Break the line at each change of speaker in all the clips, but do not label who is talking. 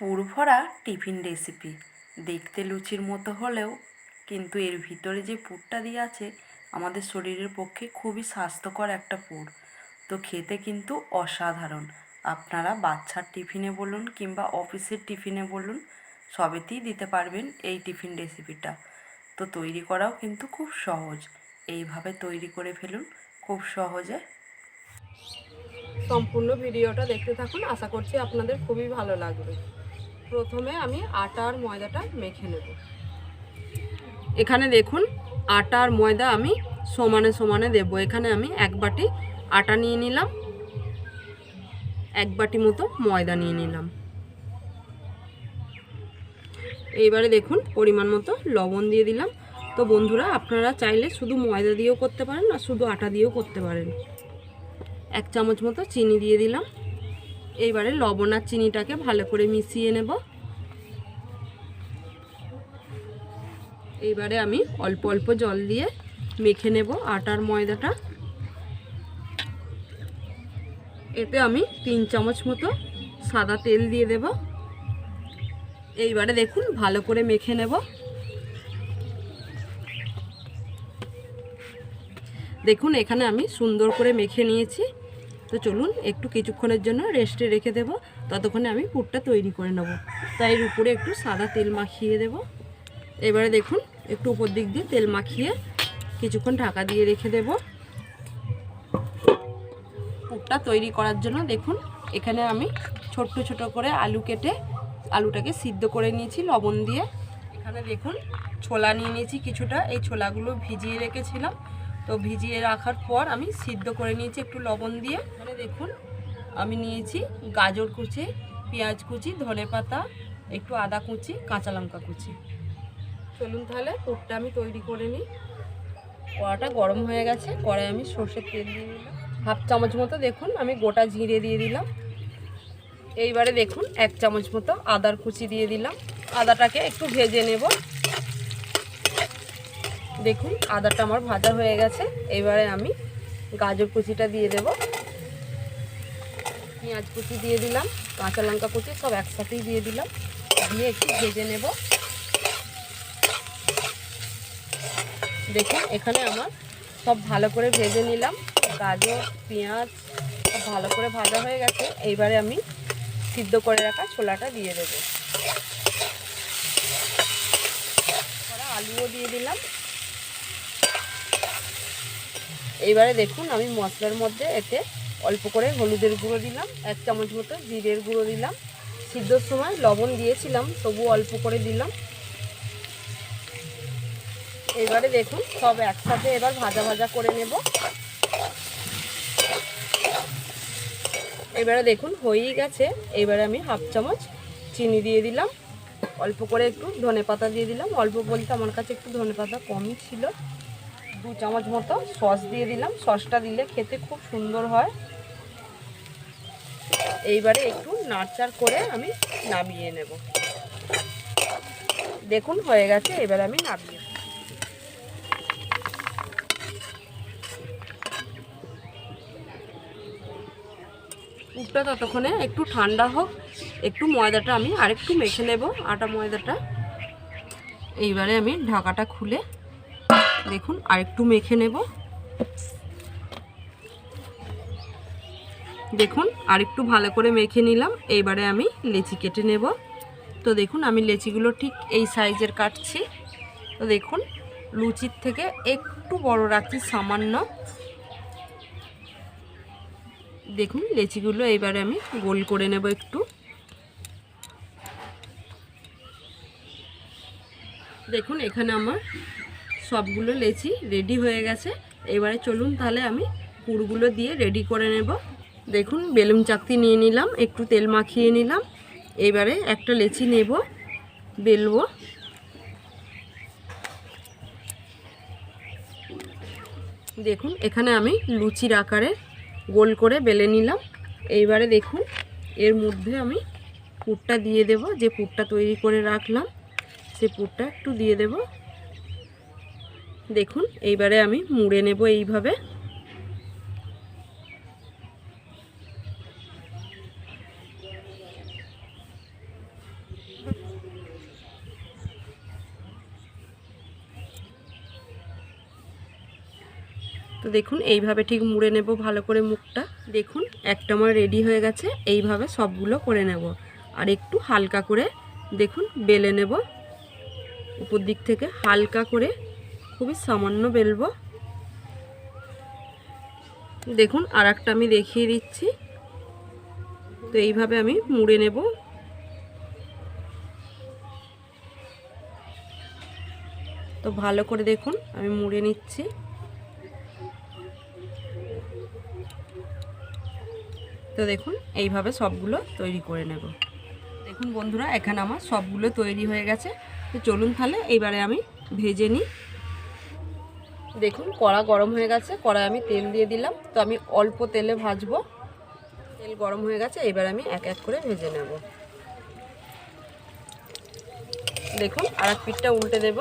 পুর ভরা tiffin recipe দেখতে লুচির মতো হলেও, কিন্তু এর ভিতরে যে পুরটা দেওয়া আছে, আমাদের শরীরের পক্ষে খুবই স্বাস্থ্যকর একটা পুর। তো খেতে কিন্তু অসাধারণ। আপনারা বাচ্চার টিফিনে বলুন কিংবা অফিসের টিফিনে বলুন, সবেতেই দিতে পারবেন এই টিফিন রেসিপিটা তো তৈরি করাও কিন্তু খুব সহজ। এইভাবে তৈরি করে ফেলুন খুব সহজে।
সম্পূর্ণ ভিডিওটা দেখতে থাকুন। আশা করছি আপনাদের খুবই ভালো লাগবে। প্রথমে আমি আটা আর ময়দাটা মেখে নেব। এখানে দেখুন আটা আর ময়দা আমি সমানে সমানে দেব। এখানে আমি এক বাটি আটা নিয়ে নিলাম, এক বাটি মতো ময়দা নিয়ে নিলাম। এইবারে দেখুন, পরিমাণ মতো লবণ দিয়ে দিলাম। তো বন্ধুরা, আপনারা চাইলে শুধু ময়দা দিয়েও করতে পারেন আর শুধু আটা দিয়েও করতে পারেন। এক চামচ মতো চিনি দিয়ে দিলাম। এইবারে লবণ আর চিনিটাকে ভালো করে মিশিয়ে নেব। এইবারে আমি অল্প অল্প জল দিয়ে মেখে নেব আটার ময়দাটা। এতে আমি তিন চামচ মতো সাদা তেল দিয়ে দেব। এইবারে দেখুন ভালো করে মেখে নেব। দেখুন এখানে আমি সুন্দর করে মেখে নিয়েছি। তো চলুন একটু কিছুক্ষণের জন্য রেস্টে রেখে দেব। ততক্ষণে আমি পুরটা তৈরি করে নেব। তাই এর উপরে একটু সাদা তেল মাখিয়ে দেব। এবারে দেখুন, একটু উপর দিক দিয়ে তেল মাখিয়ে কিছুক্ষণ ঢাকা দিয়ে রেখে দেব। পুরটা তৈরি করার জন্য দেখুন, এখানে আমি ছোট্ট ছোট করে আলু কেটে আলুটাকে সিদ্ধ করে নিয়েছি লবণ দিয়ে। এখানে দেখুন, ছোলা নিয়ে নিয়েছি কিছুটা। এই ছোলাগুলো ভিজিয়ে রেখেছিলাম। তো ভিজিয়ে রাখার পর আমি সিদ্ধ করে নিয়েছি একটু লবণ দিয়ে। এখানে দেখুন, আমি নিয়েছি গাজর কুচি, পেঁয়াজ কুচি, ধনে পাতা, একটু আদা কুচি, কাঁচা লঙ্কা কুচি। চলুন তাহলে, পুরটা আমি তৈরি করে নিই। কড়াটা গরম হয়ে গেছে, কড়াই আমি সর্ষের তেল দিয়ে দিলাম। হাফ চামচ মতো দেখুন, আমি গোটা জিরে দিয়ে দিলাম। এইবারে দেখুন, এক চামচ মতো আদার কুচি দিয়ে দিলাম। আদাটাকে একটু ভেজে নেব। দেখুন, আদাটা আমার ভাজা হয়ে গেছে। এবারে আমি গাজর কুচিটা দিয়ে দেব। পেঁয়াজ কুচি দিয়ে দিলাম, কাঁচা লঙ্কা কুচি সব একসাথেই দিয়ে দিলাম। দিয়ে একটু ভেজে নেব। দেখুন, এখানে আমার সব ভালো করে ভেজে নিলাম। গাজর, পেঁয়াজ সব ভালো করে ভাজা হয়ে গেছে। এইবারে আমি সিদ্ধ করে রাখা ছোলাটা দিয়ে দেবো। আলুও দিয়ে দিলাম। এইবারে দেখুন, আমি মশলার মধ্যে এতে অল্প করে হলুদের গুঁড়ো দিলাম, এক চামচ মতো জিরের গুঁড়ো দিলাম। সিদ্ধর সময় লবণ দিয়েছিলাম, তবু অল্প করে দিলাম। এবারে দেখুন, সব একসাথে এবার ভাজা ভাজা করে নেব। এবারে দেখুন, হয়েই গেছে। এবারে আমি হাফ চামচ চিনি দিয়ে দিলাম। অল্প করে একটু ধনে পাতা দিয়ে দিলাম। অল্প বলতে আমার কাছে একটু ধনে পাতা কমই ছিল। দু চামচ মতো সস দিয়ে দিলাম। সসটা দিলে খেতে খুব সুন্দর হয়। এইবারে একটু নাড়চাড় করে আমি নামিয়ে নেব। দেখুন, হয়ে গেছে, এবারে আমি নামিয়ে। পুরটা ততক্ষণে একটু ঠান্ডা হোক। একটু ময়দাটা আমি আরেকটু মেখে নেব, আটা ময়দাটা। এইবারে আমি ঢাকাটা খুলে দেখুন, আরেকটু মেখে নেব। দেখুন, আরেকটু ভালো করে মেখে নিলাম। এইবারে আমি লেচি কেটে নেব। তো দেখুন, আমি লেচিগুলো ঠিক এই সাইজের কাটছি। তো দেখুন, লুচির থেকে একটু বড় রাখছি সামান্য। দেখুন, লেচিগুলো এইবারে আমি গোল করে নেব একটু। দেখুন, এখানে আমার সবগুলো লেচি রেডি হয়ে গেছে। এবারে চলুন তাহলে আমি পুরগুলো দিয়ে রেডি করে নেব। দেখুন, বেলুন চাকতি নিয়ে নিলাম, একটু তেল মাখিয়ে নিলাম। এবারে একটা লেচি নেব, বেলব। দেখুন, এখানে আমি লুচির আকারে গোল করে বেলে নিলাম। এইবারে দেখুন, এর মধ্যে আমি পুরটা দিয়ে দেব, যে পুরটা তৈরি করে রাখলাম, সে পুরটা একটু দিয়ে দেব। দেখুন, এইবারে আমি মুড়ে নেব এইভাবে। তো দেখুন, এইভাবে ঠিক মুড়ে নেব ভালো করে মুখটা। দেখুন, একটা আমার রেডি হয়ে গেছে, এইভাবে সবগুলো করে নেব। আর একটু হালকা করে, দেখুন, বেলে নেব। উপর দিক থেকে হালকা করে খুবই সামান্য বেলবো। দেখুন আর আমি দেখিয়ে দিচ্ছি। তো এইভাবে আমি মুড়ে নেব। তো ভালো করে দেখুন, আমি মুড়ে নিচ্ছি। তো দেখুন, এইভাবে সবগুলো তৈরি করে নেব। দেখুন বন্ধুরা, এখানে আমার সবগুলো তৈরি হয়ে গেছে। তো চলুন তাহলে এইবারে আমি ভেজে নিই। দেখুন, কড়া গরম হয়ে গেছে, কড়ায় আমি তেল দিয়ে দিলাম। তো আমি অল্প তেলে ভাজবো। তেল গরম হয়ে গেছে, এবার আমি এক এক করে ভেজে নেব। দেখুন আর এক পিঠটা উল্টে দেব।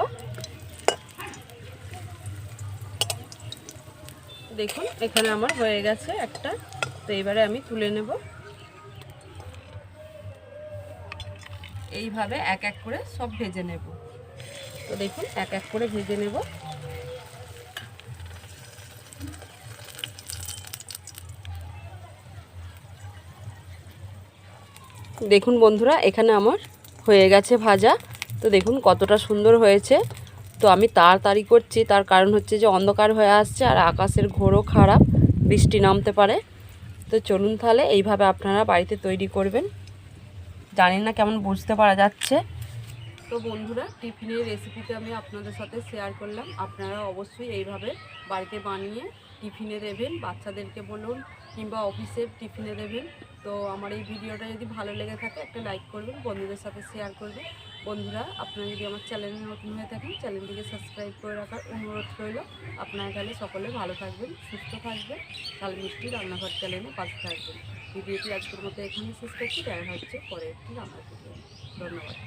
দেখুন, এখানে আমার হয়ে গেছে একটা। তো এবারে আমি তুলে নেব। এইভাবে এক এক করে সব ভেজে নেব। তো দেখুন, এক এক করে ভেজে নেব। দেখুন বন্ধুরা, এখানে আমার হয়ে গেছে ভাজা। তো দেখুন কতটা সুন্দর হয়েছে। তো আমি তাড়াতাড়ি করছি, তার কারণ হচ্ছে যে অন্ধকার হয়ে আসছে আর আকাশের ঘোরও খারাপ, বৃষ্টি নামতে পারে। তো চলুন তাহলে এইভাবে আপনারা বাড়িতে তৈরি করবেন। জানি না কেমন বুঝতে পারা যাচ্ছে। তো বন্ধুরা, টিফিনের রেসিপিটা আমি আপনাদের সাথে শেয়ার করলাম। আপনারা অবশ্যই এইভাবে বাড়িতে বানিয়ে টিফিনে দেবেন বাচ্চাদেরকে বলুন কিংবা অফিসের টিফিনে দেবেন তো আমার এই ভিডিওটা যদি ভালো লেগে থাকে, একটা লাইক করবেন, বন্ধুদের সাথে শেয়ার করবেন। বন্ধুরা, আপনারা যদি আমার চ্যানেলে নতুন হয়ে থাকেন চ্যানেলটিকে সাবস্ক্রাইব করে রাখার অনুরোধ রইল। আপনারা তাহলে সকলে ভালো থাকবেন, সুস্থ থাকবেন। তাহলে মিষ্টি রান্নাঘর চ্যানেলে পাশে থাকবেন। ভিডিওটি আজকের মতো এখানেই শেষ করছি। দেখা হচ্ছে পরে একটি ভিডিও ধন্যবাদ।